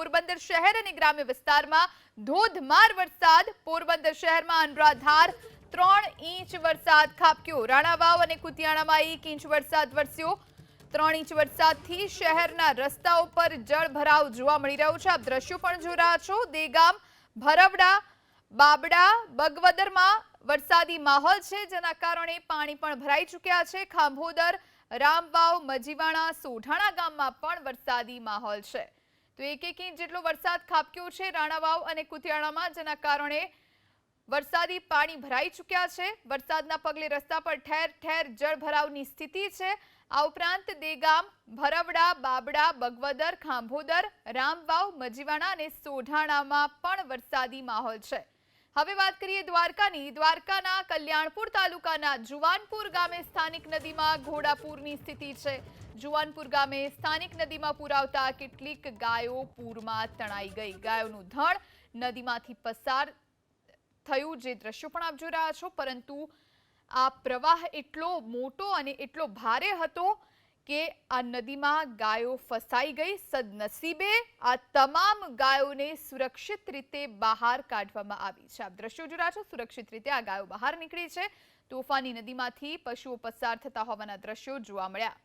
પોરબંદર શહેર અને ગ્રામ્ય વિસ્તારમાં ધોધમાર વરસાદ. પોરબંદર શહેરમાં અનરાધાર ત્રણ ઇંચ વરસાદ ખાબક્યો. રાણાવાવ અને કુતિયાણામાં એક ઇંચ વરસાદ વરસ્યો. ત્રણ ઇંચ વરસાદથી શહેરના રસ્તાઓ પર જળભરાવ જોવા મળી રહ્યો છે. આપ દ્રશ્યો પણ જોઈ રહ્યા છો. દેગામ, ભરવડા, બાબડા, બગવદરમાં વરસાદી માહોલ છે, જેના કારણે પાણી પણ ભરાઈ ચૂક્યા છે. ખાંભોદર, રામવાવ, મજીવાણા, સોઢાણા ગામમાં પણ વરસાદી માહોલ છે. તો એક એક ઇંચ જેટલો વરસાદ ખાબક્યો છે રાણાવાવ અને કુતિયાણામાં, જેના કારણે વરસાદી પાણી ભરાઈ ચૂક્યા છે. વરસાદના પગલે રસ્તા પર ઠેર ઠેર જળભરાવની સ્થિતિ છે. આ ઉપરાંત દેગામ, ભરવડા, બાબડા, બગવદર, ખાંભોદર, રામવાવ, મજીવાણા અને સોઢાણામાં પણ વરસાદી માહોલ છે. હવે વાત કરીએ દ્વારકાની. દ્વારકાના કલ્યાણપુર તાલુકાના જુવાનપુર ગામે સ્થાનિક નદીમાં ઘોડાપૂરની સ્થિતિ છે. જુવાનપુર ગામે સ્થાનિક નદીમાં પૂર આવતા કેટલીક ગાયો પૂરમાં તણાઈ ગઈ. ગાયોનું ધણ નદીમાંથી પસાર થયું જે દ્રશ્યો પણ આપ જોઈ રહ્યા છો. પરંતુ આ પ્રવાહ એટલો મોટો અને એટલો ભારે હતો કે આ નદીમાં ગાયો ફસાઈ ગઈ સદનસીબે આ તમામ ગાયોને સુરક્ષિત રીતે બહાર કાઢવામાં આવી છે. આપ દ્રશ્યો જોડા છો, સુરક્ષિત રીતે આ ગાયો બહાર નીકળી છે. તોફાની નદીમાંથી પશુઓ પસાર થતા હોવાના દ્રશ્યો જોવા મળ્યા.